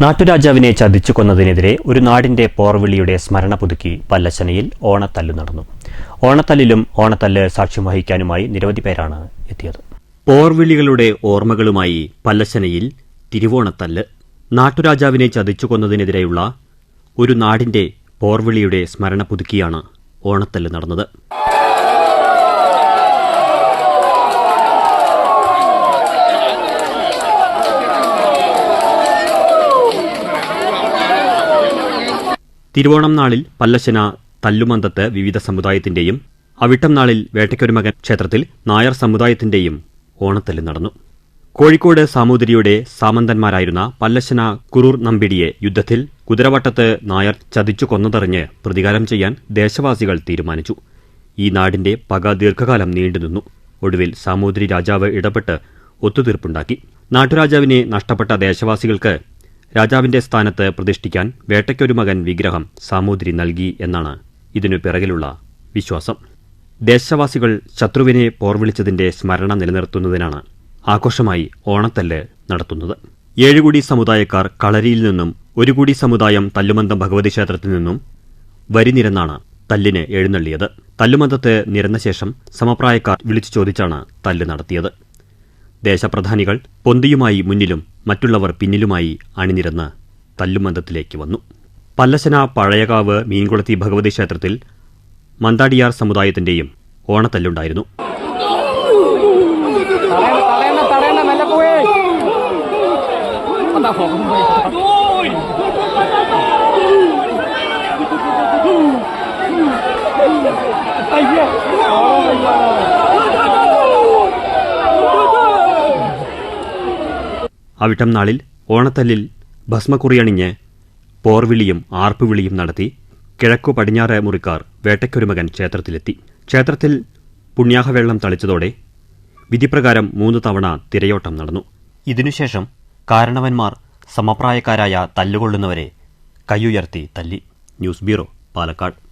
നാട്ടുരാജാവിനെ ചതിച്ചു കൊന്നതിനെതിരെ ഒരു നാടിന്റെ പോർവിളിയുടെ സ്മരണ പുതുക്കി പല്ലശനയിൽ ഓണത്തല്ല് നടന്നു. ഓണത്തല്ലിലും ഓണത്തല്ല് സാക്ഷ്യം വഹിക്കാനുമായി നിരവധി പേരാണ് എത്തിയത്. പോർവിളികളുടെ ഓർമ്മകളുമായി പല്ലശനയിൽ തിരുവോണത്തല്ല് നാട്ടുരാജാവിനെ ചതിച്ചു കൊന്നതിനെതിരെയുള്ള ഒരു നാടിന്റെ പോർവിളിയുടെ സ്മരണ പുതുക്കിയാണ് ഓണത്തല്ല് നടന്നത്. തിരുവോണം നാളിൽ പല്ലശന തല്ലുമന്തത്ത് വിവിധ സമുദായത്തിന്റെയും അവിട്ടം നാളിൽ വേട്ടയ്ക്കൊരുമകൻ ക്ഷേത്രത്തിൽ നായർ സമുദായത്തിന്റെയും ഓണത്തല്ല് നടന്നു. കോഴിക്കോട് സാമൂതിരിയുടെ സാമന്തന്മാരായിരുന്ന പല്ലശന കുറൂർ നമ്പിടിയെ യുദ്ധത്തിൽ കുതിരവട്ടത്ത് നായർ ചതിച്ചു കൊന്നതറിഞ്ഞ് പ്രതികാരം ചെയ്യാൻ ദേശവാസികൾ തീരുമാനിച്ചു. ഈ നാടിന്റെ പക ദീർഘകാലം നീണ്ടുനിന്നു. ഒടുവിൽ സാമൂതിരി രാജാവ് ഇടപെട്ട് ഒത്തുതീർപ്പുണ്ടാക്കി. നാട്ടുരാജാവിനെ നഷ്ടപ്പെട്ട ദേശവാസികൾക്ക് രാജാവിന്റെ സ്ഥാനത്ത് പ്രതിഷ്ഠിക്കാൻ വേട്ടയ്ക്കൊരു മകൻ വിഗ്രഹം സാമൂതിരി നൽകി എന്നാണ് ഇതിനു പിറകിലുള്ള വിശ്വാസം. ദേശവാസികൾ ശത്രുവിനെ പോർവിളിച്ചതിന്റെ സ്മരണ നിലനിർത്തുന്നതിനാണ് ആഘോഷമായി ഓണത്തല്ല് നടത്തുന്നത്. ഏഴുകൂടി സമുദായക്കാർ കളരിയിൽ നിന്നും ഒരു കൂടി സമുദായം തല്ലുമന്തം ഭഗവതി ക്ഷേത്രത്തിൽ നിന്നും വരിനിരന്നാണ് തല്ലിന് എഴുന്നള്ളിയത്. തല്ലുമന്തത്ത് നിരന്ന ശേഷം സമപ്രായക്കാർ വിളിച്ചു ചോദിച്ചാണ് തല്ല് നടത്തിയത്. ദേശപ്രധാനികൾ പൊന്തിയുമായി മുന്നിലും മറ്റുള്ളവർ പിന്നിലുമായി അണിനിരന്ന് തല്ലുമന്തത്തിലേക്ക് വന്നു. പല്ലശന പഴയകാവ് മീൻകുളത്തി ഭഗവതി ക്ഷേത്രത്തിൽ മന്താടിയാർ സമുദായത്തിന്റെയും ഓണത്തല്ലുണ്ടായിരുന്നു. അയ്യോ. അവിട്ടം നാളിൽ ഓണത്തല്ലിൽ ഭസ്മക്കുറിയണിഞ്ഞ് പോർവിളിയും ആർപ്പുവിളിയും നടത്തി കിഴക്കു പടിഞ്ഞാറ് മുറിക്കാർ വേട്ടയ്ക്കൊരുമകൻ ക്ഷേത്രത്തിലെത്തി. ക്ഷേത്രത്തിൽ പുണ്യാഹവെള്ളം തളിച്ചതോടെ വിധിപ്രകാരം മൂന്ന് തവണ തിരയോട്ടം നടന്നു. ഇതിനുശേഷം കാരണവന്മാർ സമപ്രായക്കാരായ തല്ലുകൊള്ളുന്നവരെ കൈയുയർത്തി തല്ലി. News bureau Palakkad.